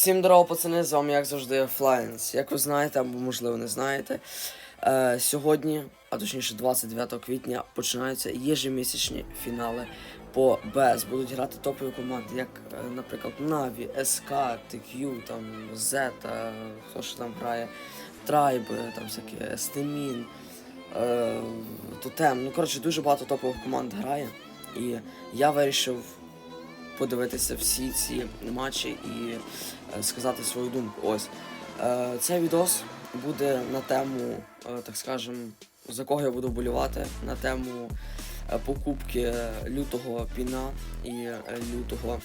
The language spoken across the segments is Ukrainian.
Всім здорово, пацани, з вами як завжди Флайнс. Як ви знаєте, або можливо не знаєте, е, сьогодні, а точніше 29 квітня, починаються єжемісячні фінали по БЕС. Будуть грати топові команди, як, е, наприклад, Na'Vi, SK, TQ, там, Zeta, хто ж там грає, Tribe, е, там всякі Естемін, е, Тотем. Ну, коротше, дуже багато топових команд грає. І я вирішив подивитися всі ці матчі і е, сказати свою думку. Ось е, цей відос буде на тему, е, так скажем, за кого я буду болювати, на тему покупки лютого піна і лютого.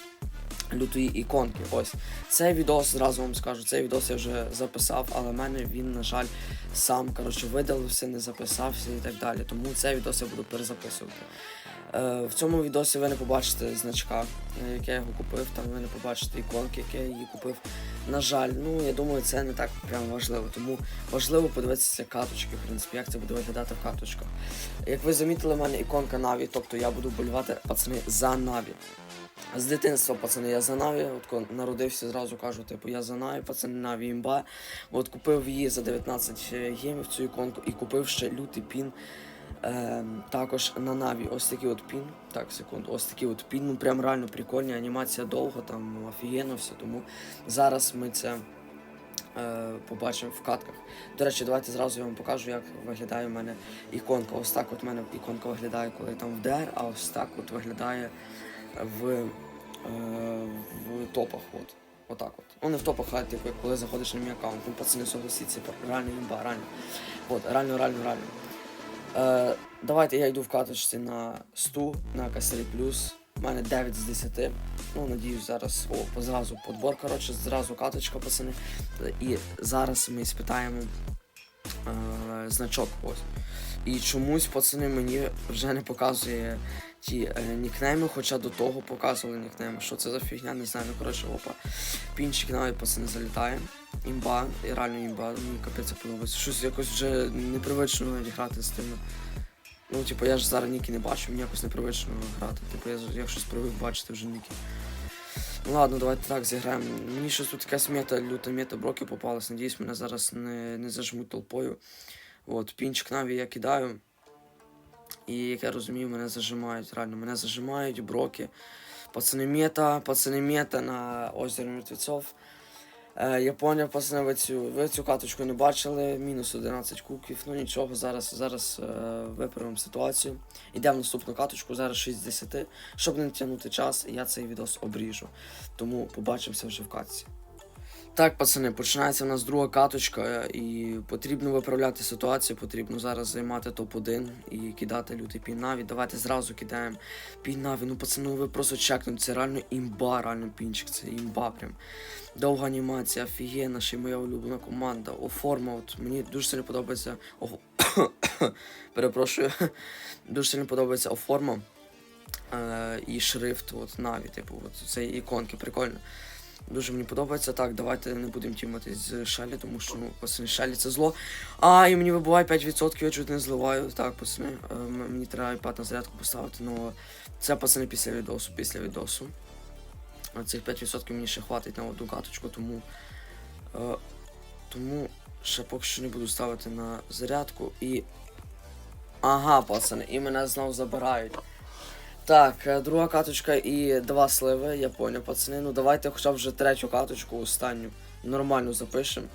Лютої іконки. Ось цей відос, зразу вам скажу, цей відос я вже записав, але в мене він, на жаль, сам коротше, видалився, не записався і так далі. Тому цей відос я буду перезаписувати. Е, в цьому відосі ви не побачите значка, е, як я його купив, там ви не побачите іконки, як я її купив. На жаль, ну я думаю, це не так прям важливо. Тому важливо подивитися каточки, в принципі, як це буде виглядати в каточках. Як ви замітили, в мене іконка Наві, тобто я буду болювати пацани за Наві. З дитинства, пацани, я за Наві, от коли народився, зразу кажу, типу, я за Наві, пацани, Наві імба. От купив її за 19 гемів цю іконку і купив ще лютий пін. Е, також на Наві ось такий от пін. Так, секунду, ось такий от пін. Ну прям реально прикольні, анімація довго, там офігенно все. Тому зараз ми це е, побачимо в катках. До речі, давайте зразу я вам покажу, як виглядає в мене іконка. Ось так от в мене іконка виглядає, коли там в DR, а ось так от виглядає в, е, в топах. От. Отак от. Ну не в топах, а типу, коли заходиш на мій аккаунт. Ну, пацани согласіться, реально імба, реально. От, реально, реально, реально. Е, давайте я йду в каточці на 100 на касарі плюс. У мене 9 з 10. Ну, надіюсь, зараз. О, зразу подбор, коротше, зразу каточка, пацани. І зараз ми спитаємо значок. Ось. І чомусь, пацани, мені вже не показує ті е, нікнейми, хоча до того показували нікнейми. Що це за фігня, не знаю. Ну, коротше, опа. Пінчик навіть пацани залітає. Імба, і реально імба, мені капець подобається. Щось якось вже непривично грати з тими. Ну, типу, я ж зараз ніки не бачу, мені якось непривично грати. Типу, я, я щось привик бачити вже ніки. Ну ладно, давайте так зіграємо. Мені щось тут якась мета, люта мета броки попалась. Надіюсь, мене зараз не, не зажмуть толпою. От, пінчик наві я кидаю. І як я розумію, мене зажимають. Реально, мене зажимають, броки. Пацани мета, пацани мета на озері мертвецов. Е, я пацани, ви цю, ви цю каточку не бачили. Мінус 11 кубків. Ну нічого, зараз, зараз е, виправимо ситуацію. Йдемо в наступну каточку, зараз 6 з 10. Щоб не тягнути час, я цей відос обріжу. Тому побачимося вже в катці. Так, пацани, починається в нас друга каточка, е, і потрібно виправляти ситуацію, потрібно зараз займати топ-1 і кидати лютий пін-наві. Давайте зразу кидаємо пін-наві. Ну, пацани, ви просто чекнуть, це реально імба, реально пінчик, це імба прям. Довга анімація, офігенна, ще й моя улюблена команда. О, форма, от мені дуже сильно подобається. О, перепрошую. Дуже сильно подобається оформа е, і шрифт, от Наві, типу, от це іконки, прикольно. Дуже мені подобається. Так, давайте не будемо тіматись з Шелі, тому що ну, пацани, Шелі це зло. А, і мені вибуває 5%, я чуть не зливаю. Так, пацани, е, мені треба iPad на зарядку поставити, ну це пацани після відосу, після відосу. А цих 5% мені ще хватить на одну каточку, тому. Е, тому ще поки що не буду ставити на зарядку і. Ага, пацани, і мене знову забирають. Так, е, друга каточка і два сливи, я поняв, пацани. Ну давайте хоча б вже третю каточку, останню. Нормально запишемо.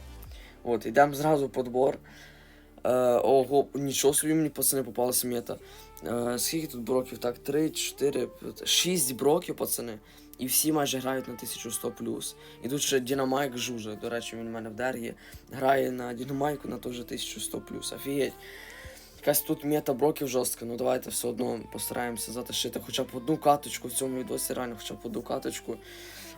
От, йдемо зразу в подбор. Е, ого, нічого собі мені пацани попалася мета. Е, скільки тут броків? Так, 3, 4, 5, 6 броків, пацани. І всі майже грають на 1100 І тут ще Дінамайк жуже. До речі, він у мене в дергі. Грає на Дінамайку на теж 1100 Офігеть. Якась тут мета броків жорстка, ну давайте все одно постараємося затишити хоча б одну каточку в цьому відосі, реально хоча б одну каточку.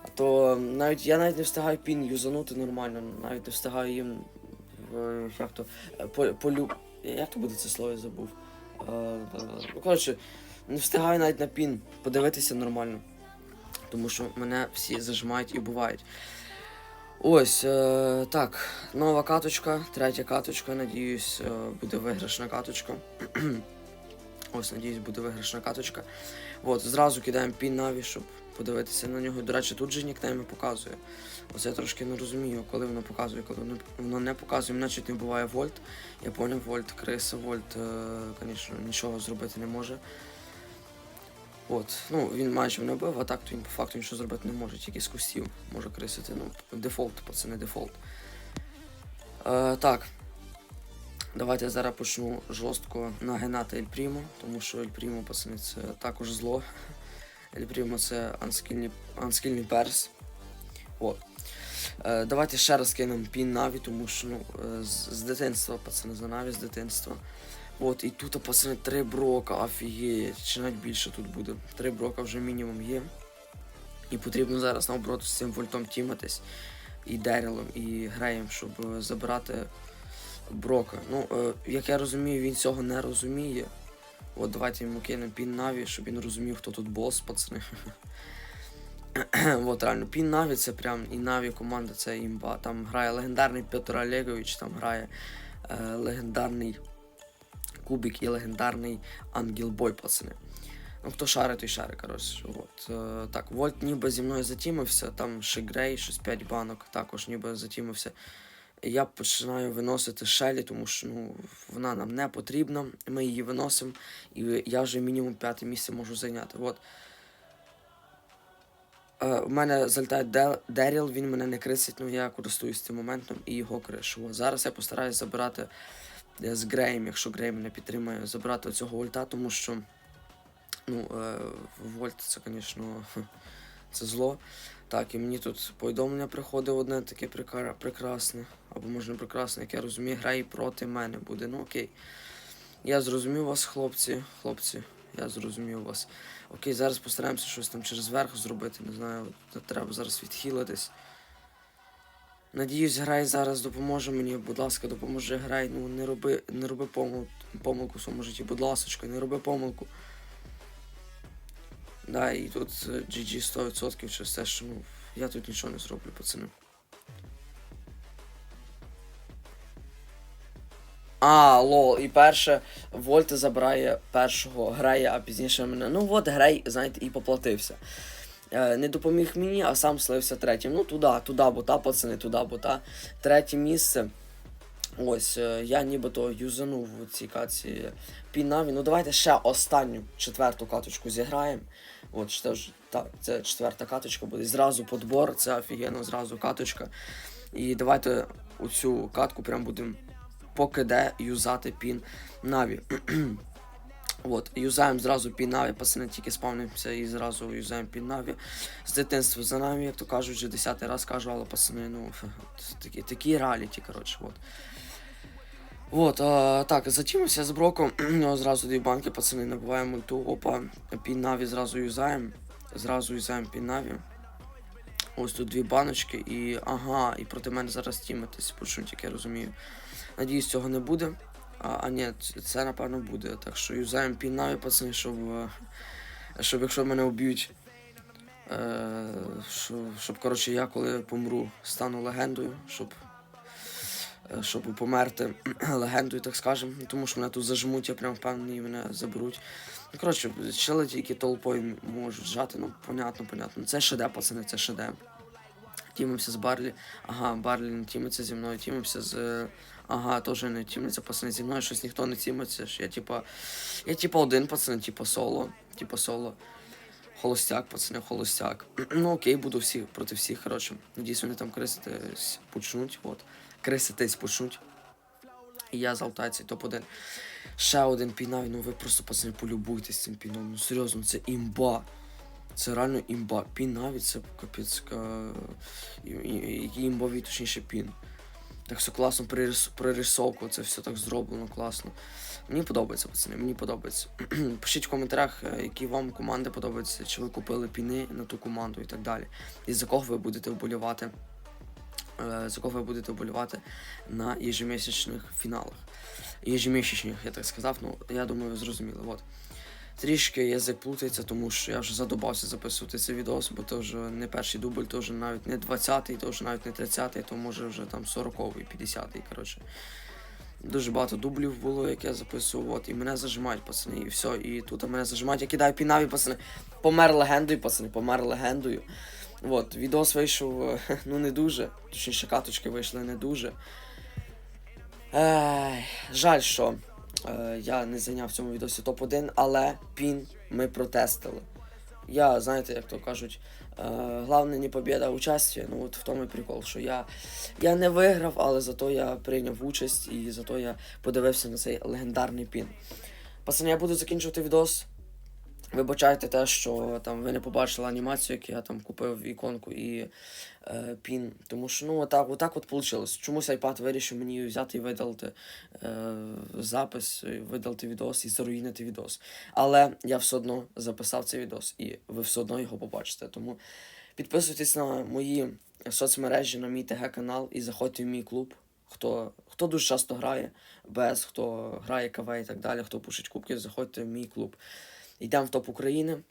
А то навіть я навіть не встигаю пін юзанути нормально, навіть не встигаю їм е, як то е, полю. Як то буде це слово я забув? Ну, коротше, не встигаю навіть на пін подивитися нормально. Тому що мене всі зажимають і бувають. Ось, е, так, нова каточка, третя каточка, надіюсь, е, буде виграшна каточка. Ось, надіюсь, буде виграшна каточка. От, зразу кидаємо пін наві, щоб подивитися на нього. До речі, тут же нікнейми показує. Оце я трошки не розумію, коли воно показує, коли воно, не показує. Чуть не буває вольт. Я поняв, вольт, криса, вольт, звісно, нічого зробити не може. От, ну він майже мене вбив, а так то він по факту нічого зробити не може, тільки з кустів може крисити. Ну, дефолт, пацани, дефолт. Е, так. Давайте я зараз почну жорстко нагинати Ель Прімо, тому що Ель Прімо, пацани, це також зло. Ель Прімо це анскільний, анскільний перс. От. Е, давайте ще раз кинемо пін Наві, тому що ну, е, з, з дитинства, пацани, за Наві з дитинства. От, і тут, пацани, три брока, офігеть, чи навіть більше тут буде. Три брока вже мінімум є. І потрібно зараз наоборот з цим вольтом тіматись. І Дерілом, і Греєм, щоб е, забрати Брока. Ну, е, як я розумію, він цього не розуміє. От давайте йому кинемо пін Наві, щоб він розумів, хто тут бос, пацани. От реально, пін Наві це прям і Наві команда це імба. Там грає легендарний Петр Олегович, там грає е, легендарний Кубік і легендарний Ангелбой, пацани. Ну, хто шарить, той шарить, коротше. От. Е, так, Вольт ніби зі мною затімився, там ще Грей, щось 5 банок, також ніби затімився. Я починаю виносити Шелі, тому що ну, вона нам не потрібна. Ми її виносимо, і я вже мінімум п'яте місце можу зайняти. От. Е, у мене залітає Деріл, він мене не крисить, ну я користуюсь цим моментом і його кришу. Зараз я постараюсь забирати е, з Греєм, якщо Грей мене підтримує, забрати цього ульта, тому що ну, е, Вольт це, звісно, це зло. Так, і мені тут повідомлення приходить одне таке прекрасне, або може не прекрасне, як я розумію, грає проти мене буде. Ну окей. Я зрозумів вас, хлопці. Хлопці, я зрозумів вас. Окей, зараз постараємося щось там через верх зробити. Не знаю, треба зараз відхилитись. Надіюсь, грай зараз допоможе мені. Будь ласка, допоможи грай. Ну не роби, не роби помил, помилку в своєму житті, будь ласочка, не роби помилку. Да, і тут GG 100% через те, що ну, я тут нічого не зроблю, пацани. А, лол, і перше, Вольт забирає першого грає, а пізніше мене. Ну от грей, знаєте, і поплатився. Е, не допоміг мені, а сам слився третім. Ну туди, туди, бота, пацани, туди, бота. Третє місце. Ось, е, я нібито юзанув у цій каці пінаві. Ну давайте ще останню четверту каточку зіграємо. От що ж, так, це четверта каточка буде. Зразу подбор, це офігенно, зразу каточка. І давайте оцю катку прям будемо поки де юзати пін Наві. От, юзаємо зразу пін Наві, пацани тільки спавнимося і зразу юзаємо пін Наві. З дитинства за нами, як то кажуть, вже десятий раз кажу, але пацани, ну, такі, такі реаліті, коротше, от. Вот, а, так, затімився з броком, зразу дві банки, пацани, набуваємо мульту, опа, пін Наві зразу юзаємо, зразу юзаємо пін Наві. Ось тут дві баночки і. Ага, і проти мене зараз тімитись, почнуть, як я розумію. Надіюсь, цього не буде. А, ні, це напевно буде. Так що юзаємо пін Наві, пацани, щоб. е, Щоб якщо мене вб'ють. Е, щоб, щоб, коротше, я коли помру, стану легендою, щоб. е, Щоб померти легендою, так скажемо. Тому що мене тут зажмуть, я прям впевнений, мене заберуть. Ну, коротше, чели тільки толпою можуть жати, ну, понятно, понятно. Це ШД, пацани, це ШД. Тімимося з Барлі. Ага, Барлі не тімиться зі мною, тімимося з. Ага, теж не тімиться, пацани, зі мною щось ніхто не тімиться. Я типа. Я типа один, пацани, типа соло. Типа соло. Холостяк, пацани, холостяк. ну окей, буду всі проти всіх, коротше. Надіюсь, вони там криситись почнуть. От. Криситись почнуть. І я залутаю цей топ-1. Ще один пінаві, ну ви просто пацани полюбуйтесь цим піном. Ну серйозно, це імба. Це реально імба. Пін навіть це капець. ка- і- і- Який точніше пін. Так все класно пририс- прорисовку, це все так зроблено класно. Мені подобається, пацани, мені подобається. Пишіть в коментарях, е, які вам команди подобаються, чи ви купили піни на ту команду і так далі. І за кого ви будете вболівати. е, За кого ви будете вболівати на ежемісячних фіналах. Ежемісячних, я так сказав, ну я думаю, ви зрозуміли. От. Трішки язик плутається, тому що я вже задобався записувати цей відос, бо то вже не перший дубль, то вже навіть не 20-й, то вже навіть не 30-й, то може вже там 40-й, 50-й, коротше. Дуже багато дублів було, як я записував, от, і мене зажимають, пацани, і все, і тут мене зажимають, я кидаю пінаві, пацани. Помер легендою, пацани, помер легендою. От, відос вийшов е, ну не дуже. Точніше, каточки вийшли не дуже. Ех, жаль, що е, я не зайняв в цьому відосі топ-1, але пін ми протестили. Я, знаєте, як то кажуть, е, головне не побіда, а участь. Ну от в тому і прикол, що я, я не виграв, але зато я прийняв участь і зато я подивився на цей легендарний пін. Пацани, я буду закінчувати відос. Вибачайте те, що там ви не побачили анімацію, як я там купив іконку і е, пін. Тому що ну отак, отак от вийшло. Чомусь iPad вирішив мені взяти і видалити е, запис, видалити відос і заруїнити відос. Але я все одно записав цей відос, і ви все одно його побачите. Тому підписуйтесь на мої соцмережі, на мій ТГ канал і заходьте в мій клуб. Хто, хто дуже часто грає, без хто грає КВ і так далі, хто пушить кубки, заходьте в мій клуб. Йдемо в топ України.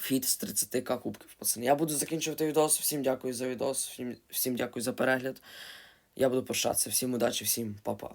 Фіт з 30к кубків. Пацани. Я буду закінчувати відос. Всім дякую за відос, всім, всім дякую за перегляд. Я буду прощатися. Всім удачі, всім па-па.